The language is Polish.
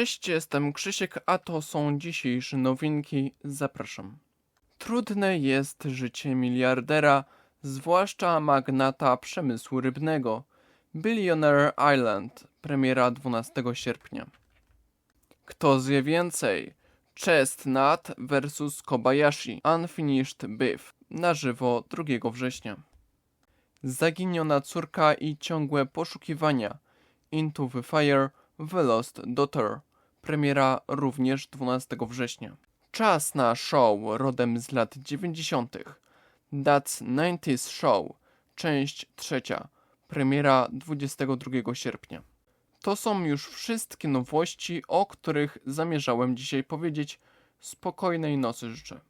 Cześć, jestem Krzysiek, a to są dzisiejsze nowinki. Zapraszam. Trudne jest życie miliardera, zwłaszcza magnata przemysłu rybnego. Billionaire Island, premiera 12 sierpnia. Kto zje więcej? Chestnut vs Kobayashi Unfinished Beef na żywo 2 września. Zaginiona córka i ciągłe poszukiwania Into the Fire The Lost Daughter premiera również 12 września. Czas na show rodem z lat 90. That's 90s Show, część trzecia, premiera 22 sierpnia. To są już wszystkie nowości, o których zamierzałem dzisiaj powiedzieć. Spokojnej nocy życzę.